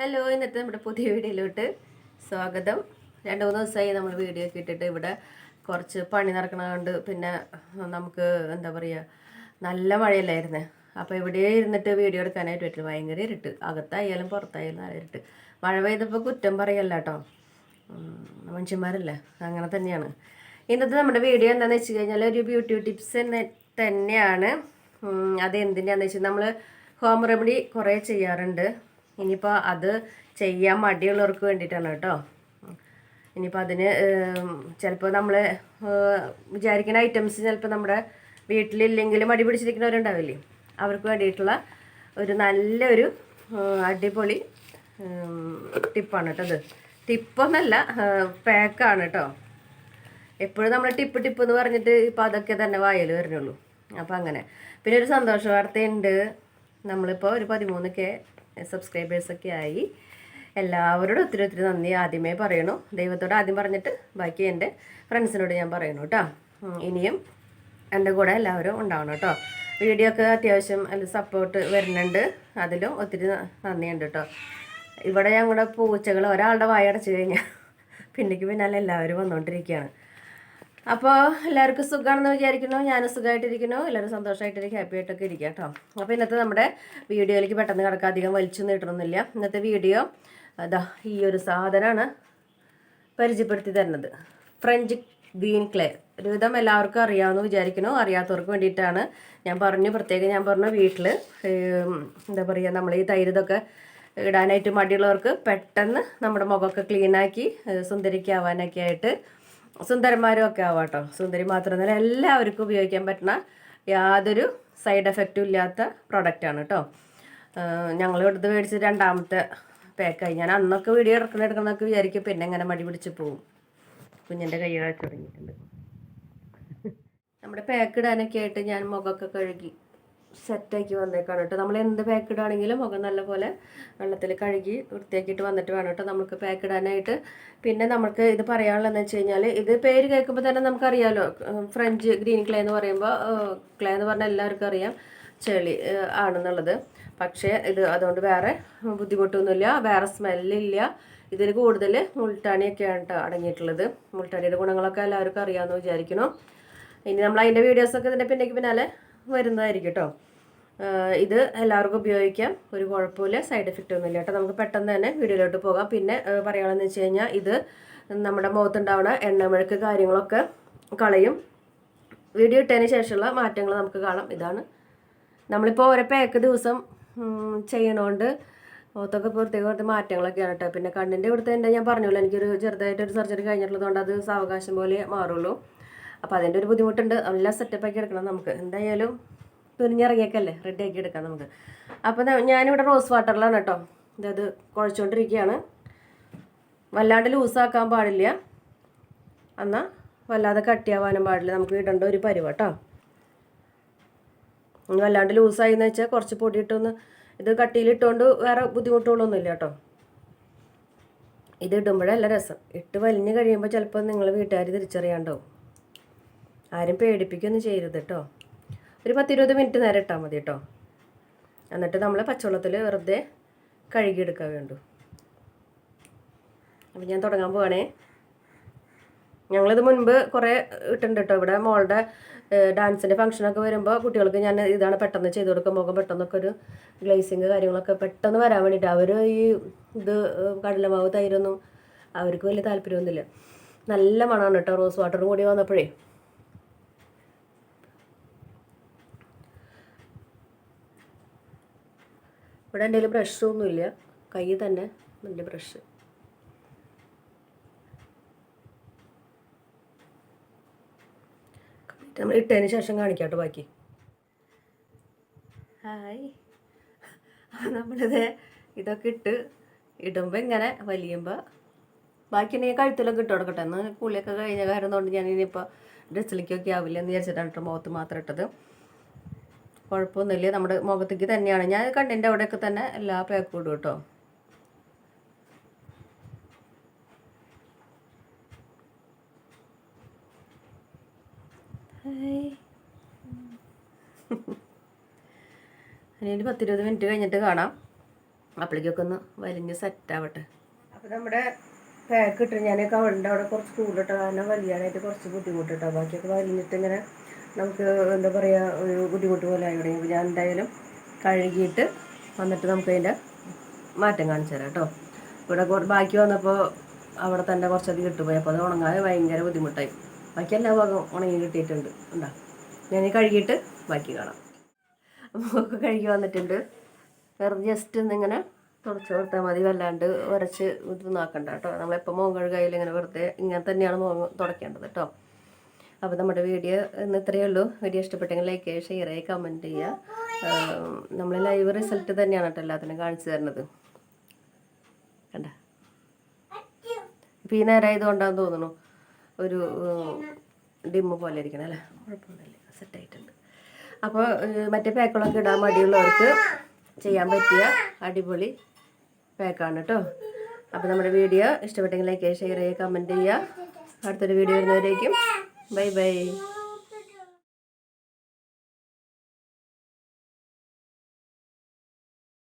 Hello ഇന്നത്തെ നമ്മുടെ പുതിയ വീഡിയോയിലോട്ട് സ്വാഗതം. രണ്ട് മൂന്ന് ദിവസമായി നമ്മൾ വീഡിയോ ഒക്കെ ഇട്ടിട്ട് ഇവിടെ കുറച്ച് പണി നടക്കണതുകൊണ്ട് പിന്നെ നമുക്ക് എന്താ പറയുക നല്ല മഴയല്ലായിരുന്നേ. അപ്പോൾ ഇവിടെ ഇരുന്നിട്ട് വീഡിയോ എടുക്കാനായിട്ട് പറ്റില്ല. ഭയങ്കര ഇരുട്ട്. അകത്തായാലും പുറത്തായാലും നല്ല ഇരുട്ട്. മഴ പെയ്തപ്പോൾ കുറ്റം പറയല്ല കേട്ടോ. മനുഷ്യന്മാരല്ലേ? അങ്ങനെ തന്നെയാണ്. ഇന്നത്തെ നമ്മുടെ വീഡിയോ എന്താണെന്ന് വെച്ച് കഴിഞ്ഞാൽ ഒരു ബ്യൂട്ടി ടിപ്സ് തന്നെ തന്നെയാണ്. അത് എന്തിന്റെയാണെന്ന് വെച്ചാൽ നമ്മൾ ഹോം റെമഡി കുറേ ചെയ്യാറുണ്ട്. ഇനിയിപ്പോൾ അത് ചെയ്യാൻ മടിയുള്ളവർക്ക് വേണ്ടിയിട്ടാണ് കേട്ടോ. ഇനിയിപ്പോൾ അതിന് ചിലപ്പോൾ നമ്മൾ വിചാരിക്കുന്ന ഐറ്റംസ് ചിലപ്പോൾ നമ്മുടെ വീട്ടിലില്ലെങ്കിലും മടി പിടിച്ചിരിക്കുന്നവരുണ്ടാവില്ലേ? അവർക്ക് വേണ്ടിയിട്ടുള്ള ഒരു നല്ലൊരു അടിപൊളി ടിപ്പാണ് കേട്ടോ അത്. ടിപ്പൊന്നല്ല പാക്കാണ് കേട്ടോ. എപ്പോഴും നമ്മൾ ടിപ്പ് ടിപ്പ് എന്ന് പറഞ്ഞിട്ട് ഇപ്പോൾ അതൊക്കെ തന്നെ വായൽ വരുന്നുള്ളൂ. അപ്പോൾ അങ്ങനെ. പിന്നെ ഒരു സന്തോഷ വാർത്തയുണ്ട് നമ്മളിപ്പോൾ ഒരു പതിമൂന്ന് കെ സബ്സ്ക്രൈബേഴ്സൊക്കെ ആയി. എല്ലാവരോടും ഒത്തിരി ഒത്തിരി നന്ദി ആദ്യമേ പറയണു. ദൈവത്തോട് ആദ്യം പറഞ്ഞിട്ട് ബാക്കി എന്റെ ഫ്രണ്ട്സിനോട് ഞാൻ പറയണു കേട്ടോ ഇനിയും എന്റെ കൂടെ എല്ലാവരും ഉണ്ടാവണം കേട്ടോ വീഡിയോ ഒക്കെ അത്യാവശ്യം അതിൽ സപ്പോർട്ട് വരുന്നുണ്ട്. അതിലും ഒത്തിരി നന്ദിയുണ്ട് കേട്ടോ ഇവിടെ ഞങ്ങളുടെ പൂച്ചകൾ ഒരാളുടെ വായ അടച്ചു കഴിഞ്ഞാൽ പിന്നേക്ക് പിന്നാലെ എല്ലാവരും വന്നുകൊണ്ടിരിക്കുകയാണ് അപ്പോൾ എല്ലാവർക്കും സുഖമാണെന്ന് വിചാരിക്കുന്നു. ഞാനും സുഖമായിട്ടിരിക്കുന്നു എല്ലാവരും സന്തോഷമായിട്ടിരിക്കും ഹാപ്പി ആയിട്ടൊക്കെ ഇരിക്കുക കേട്ടോ അപ്പോൾ ഇന്നത്തെ നമ്മുടെ വീഡിയോയിലേക്ക് പെട്ടെന്ന് കിടക്കാൻ അധികം വലിച്ചു നീട്ടണമെന്നില്ല ഇന്നത്തെ വീഡിയോ അതാ ഈ ഒരു സാധനമാണ് പരിചയപ്പെടുത്തി തരുന്നത്. ഫ്രഞ്ച് ഗ്രീൻ ക്ലേ ഒരുവിധം എല്ലാവർക്കും അറിയാമെന്ന് വിചാരിക്കുന്നു. അറിയാത്തവർക്ക് വേണ്ടിയിട്ടാണ് ഞാൻ പറഞ്ഞു. പ്രത്യേകം ഞാൻ പറഞ്ഞു വീട്ടിൽ എന്താ പറയുക നമ്മൾ ഈ തൈര് ഇതൊക്കെ ഇടാനായിട്ട് മടിയുള്ളവർക്ക് പെട്ടെന്ന് നമ്മുടെ മുഖമൊക്കെ ക്ലീനാക്കി സുന്ദരിക്കാവാനൊക്കെ ആയിട്ട് സുന്ദരന്മാരും ഒക്കെ ആവാട്ടോ സുന്ദരി മാത്രമല്ല എല്ലാവർക്കും ഉപയോഗിക്കാൻ പറ്റുന്ന യാതൊരു സൈഡ് എഫക്റ്റും ഇല്ലാത്ത പ്രൊഡക്റ്റാണ് കേട്ടോ ഞങ്ങൾ ഇവിടുത്തെ മേടിച്ച് രണ്ടാമത്തെ പാക്കായി ഞാൻ അന്നൊക്കെ വീഡിയോ എടുക്കണം എടുക്കണമെന്നൊക്കെ വിചാരിക്കും പിന്നെ ഇങ്ങനെ മടി പിടിച്ച് പോവും. കുഞ്ഞിന്റെ കൈ കാഴ്ച തുടങ്ങിയിട്ടുണ്ട്. നമ്മുടെ പാക്ക് ഇടാനൊക്കെ ആയിട്ട് ഞാൻ മുഖമൊക്കെ കഴുകി. സെറ്റാക്കി വന്നേക്കാണ് കേട്ടോ. നമ്മൾ എന്ത് പാക്ക് ഇടുകയാണെങ്കിലും മുഖം നല്ലപോലെ വെള്ളത്തിൽ കഴുകി വൃത്തിയാക്കിയിട്ട് വന്നിട്ട് വേണം കേട്ടോ നമുക്ക് പാക്ക് ഇടാനായിട്ട്. പിന്നെ നമുക്ക് ഇത് പറയാനുള്ളതെന്ന് വെച്ച് കഴിഞ്ഞാൽ ഇത് പേര് കേൾക്കുമ്പോൾ തന്നെ നമുക്കറിയാമല്ലോ ഫ്രഞ്ച് ഗ്രീൻ ക്ലേ എന്ന് പറയുമ്പോൾ ക്ലേ എന്ന് പറഞ്ഞാൽ എല്ലാവർക്കും അറിയാം ചെളി ആണെന്നുള്ളത്. പക്ഷേ ഇത് അതുകൊണ്ട് വേറെ ബുദ്ധിമുട്ടൊന്നുമില്ല വേറെ സ്മെല്ലില്ല. ഇതിൽ കൂടുതൽ മുൾട്ടാണിയൊക്കെയാണ് കേട്ടോ അടങ്ങിയിട്ടുള്ളത്. മുൾട്ടാണിയുടെ ഗുണങ്ങളൊക്കെ എല്ലാവർക്കും അറിയാമെന്ന് വിചാരിക്കണം ഇനി നമ്മൾ അതിന്റെ വീഡിയോസൊക്കെ ഇതിന്റെ പിന്നേക്ക് പിന്നാലെ വരുന്നതായിരിക്കും കേട്ടോ. ഇത് എല്ലാവർക്കും ഉപയോഗിക്കാം. ഒരു കുഴപ്പമില്ല. സൈഡ് എഫക്റ്റ് ഒന്നുമില്ല കേട്ടോ. നമുക്ക് പെട്ടെന്ന് തന്നെ വീഡിയോയിലോട്ട് പോകാം. പിന്നെ പറയുകയാണെന്ന് വെച്ച് കഴിഞ്ഞാൽ ഇത് നമ്മുടെ മുഖത്തുണ്ടാവുന്ന എണ്ണമിഴക്ക് കാര്യങ്ങളൊക്കെ കളയും. വീഡിയോ ഇട്ടതിന് ശേഷമുള്ള മാറ്റങ്ങൾ നമുക്ക് കാണാം. ഇതാണ്. നമ്മളിപ്പോൾ ഓരോ പാക്ക് ദിവസം ചെയ്യണോണ്ട് മുഖത്തൊക്കെ പ്രത്യേക കുറച്ച് മാറ്റങ്ങളൊക്കെയാണ് കേട്ടോ. പിന്നെ കണ്ണിന്റെ ഇവിടുത്തെ എന്റെ ഞാൻ പറഞ്ഞല്ലോ എനിക്കൊരു ചെറുതായിട്ടൊരു സർജറി കഴിഞ്ഞിട്ടുള്ളതുകൊണ്ട് അത് സാവകാശം പോലെ മാറുള്ളൂ. അപ്പോൾ അതിന്റെ ഒരു ബുദ്ധിമുട്ടുണ്ട്. എല്ലാം സെറ്റപ്പാക്കി എടുക്കണം നമുക്ക്. എന്തായാലും തുനിഞ്ഞിറങ്ങിയേക്കല്ലേ? റെഡി ആക്കി എടുക്കാം നമുക്ക്. അപ്പോൾ ഞാനിവിടെ റോസ് വാട്ടറിലാണ് കേട്ടോ. ഇതത് കുഴച്ചുകൊണ്ടിരിക്കുകയാണ് വല്ലാണ്ട് ലൂസാക്കാൻ പാടില്ല. എന്നാൽ വല്ലാതെ കട്ടിയാവാനും പാടില്ല. നമുക്ക് ഇടേണ്ട ഒരു പരുവ കേട്ടോ. ഇനി വല്ലാണ്ട് ലൂസായി എന്ന് വെച്ചാൽ കുറച്ച് പൊടിയിട്ടൊന്ന് ഇത് കട്ടിയിലിട്ടുകൊണ്ട് വേറെ ബുദ്ധിമുട്ടുകളൊന്നുമില്ല കേട്ടോ. ഇത് രസം. ഇട്ട് വലിഞ്ഞ് കഴിയുമ്പോൾ ചിലപ്പോൾ നിങ്ങൾ വീട്ടുകാർ തിരിച്ചറിയാണ്ടാവും. ആരും പേടിപ്പിക്കൊന്നും ചെയ്യരുത് കേട്ടോ. ഒരു പത്തിരുപത് മിനിറ്റ് നേരം ഇട്ടാൽ മതി കേട്ടോ. എന്നിട്ട് നമ്മൾ പച്ചവെള്ളത്തിൽ വെറുതെ കഴുകിയെടുക്കാൻ വേണ്ടു. അപ്പം ഞാൻ തുടങ്ങാൻ പോവാണേ. ഞങ്ങളിത് മുൻപ് കുറേ ഇട്ടുണ്ട് കേട്ടോ. ഇവിടെ മോളുടെ ഡാൻസിന്റെ ഫംഗ്ഷനൊക്കെ വരുമ്പോൾ കുട്ടികൾക്ക് ഞാൻ ഇതാണ് പെട്ടെന്ന് ചെയ്ത് കൊടുക്കുക മുഖം പെട്ടെന്നൊക്കെ ഒരു ഗ്ലേസിങ് കാര്യങ്ങളൊക്കെ പെട്ടെന്ന് വരാൻ വേണ്ടിയിട്ട് അവർ ഈ ഇത് കടലമാവ് തൈരൊന്നും അവർക്ക് വലിയ താല്പര്യമൊന്നുമില്ല. നല്ല മണമാണ് കേട്ടോ. റോസ് വാട്ടറും കൂടി വന്നപ്പോഴേ. ഇവിടെ എന്റെ കയ്യിൽ ബ്രഷൊന്നുമില്ല കൈ തന്നെ എന്റെ ബ്രഷ് നമ്മൾ ഇട്ടതിന് ശേഷം കാണിക്കാട്ടോ ബാക്കി. ഹായ് നമ്മളിത് ഇതൊക്കെ ഇട്ട് ഇടുമ്പോൾ ഇങ്ങനെ വലിയുമ്പോൾ ബാക്കി ഇനി കഴുത്തിലൊക്കെ ഇട്ട് കൊടുക്കട്ടെ. എന്ന് കുളിയൊക്കെ കഴിഞ്ഞ കാരണം കൊണ്ട് ഞാൻ ഇനിയിപ്പോൾ ഡ്രസ്സിലേക്കൊക്കെ ആവില്ല എന്ന് വിചാരിച്ചിട്ടാണ് മുഖത്ത് മാത്രം ഇട്ടത്. കുഴപ്പമൊന്നുമില്ല. നമ്മുടെ മുഖത്തേക്ക് തന്നെയാണ്. ഞാൻ കണ്ണിന്റെ അവിടെയൊക്കെ തന്നെ എല്ലാ പാക്കും ഇടും കേട്ടോ. ഇനി ഒരു പത്തിരുപത് മിനിറ്റ് കഴിഞ്ഞിട്ട് കാണാം. അപ്പോഴേക്കൊക്കെ ഒന്ന് വലിഞ്ഞ് സെറ്റാവട്ടെ അപ്പോൾ നമ്മുടെ പാക്ക് ഇട്ട് ഞാൻ കവളിന്റെ അവിടെ കുറച്ച് കൂടുതലിട്ട കാരണം വലിയാനായിട്ട് കുറച്ച് ബുദ്ധിമുട്ടിട്ടോ. ബാക്കിയൊക്കെ വലിഞ്ഞിട്ട് ഇങ്ങനെ നമുക്ക് എന്താ പറയുക ഒരു ബുദ്ധിമുട്ട് പോലെ ആയി തുടങ്ങി ഞാൻ എന്തായാലും കഴുകിയിട്ട് വന്നിട്ട് നമുക്ക് അതിന്റെ മാറ്റം കാണിച്ചു തരാം കേട്ടോ. ഇവിടെ ബാക്കി വന്നപ്പോൾ അവിടെ തന്നെ കുറച്ചധികം ഇട്ടുപോയി അപ്പോൾ അത് ഉണങ്ങാൻ ഭയങ്കര ബുദ്ധിമുട്ടായി. ബാക്കി എല്ലാ ഭാഗവും ഉണങ്ങി കിട്ടിയിട്ടുണ്ട്. ഉണ്ടാ ഞാൻ കഴുകിയിട്ട് ബാക്കി കാണാം. മുഖമൊക്കെ കഴുകി വന്നിട്ടുണ്ട്. വെറുതെ ജസ്റ്റ് ഒന്നിങ്ങനെ തുടച്ച് കൊടുത്താൽ മതി. വല്ലാണ്ട് ഉരച്ച് ഇത് നോക്കണ്ട കേട്ടോ. നമ്മളെപ്പോൾ മുഖം കഴുകായാലും ഇങ്ങനെ വെറുതെ ഇങ്ങനെ തന്നെയാണ് മുഖം തുടയ്ക്കേണ്ടത് കേട്ടോ. അപ്പോൾ നമ്മുടെ വീഡിയോ ഇന്ന് ഇത്രയേ ഉള്ളൂ. വീഡിയോ ഇഷ്ടപ്പെട്ടെങ്കിൽ ലൈക്ക് ചെയ്യുക ഷെയർ ചെയ്യുക കമന്റ് ചെയ്യുക. നമ്മൾ ലൈവ് റിസൾട്ട് തന്നെയാണ് കേട്ടോ എല്ലാത്തിനും കാണിച്ചു തരുന്നത്. കണ്ട? ഇപ്പം ഈ നേരം ആയതുകൊണ്ടാന്ന് തോന്നുന്നു. ഒരു ഡിമ്മ് പോലെ ഇരിക്കണം അല്ലേ? കുഴപ്പമൊന്നുമില്ല. സെറ്റായിട്ടുണ്ട് അപ്പോൾ മറ്റേ പാക്കുകളൊക്കെ ഇടാൻ മടിയുള്ളവർക്ക് ചെയ്യാൻ പറ്റിയ അടിപൊളി പാക്കാണ് കേട്ടോ. അപ്പോൾ നമ്മുടെ വീഡിയോ ഇഷ്ടപ്പെട്ടെങ്കിൽ ലൈക്ക് ഷെയർ ചെയ്യുക കമന്റ് ചെയ്യുക. അടുത്തൊരു വീഡിയോ വരുന്നവരേക്കും Bye.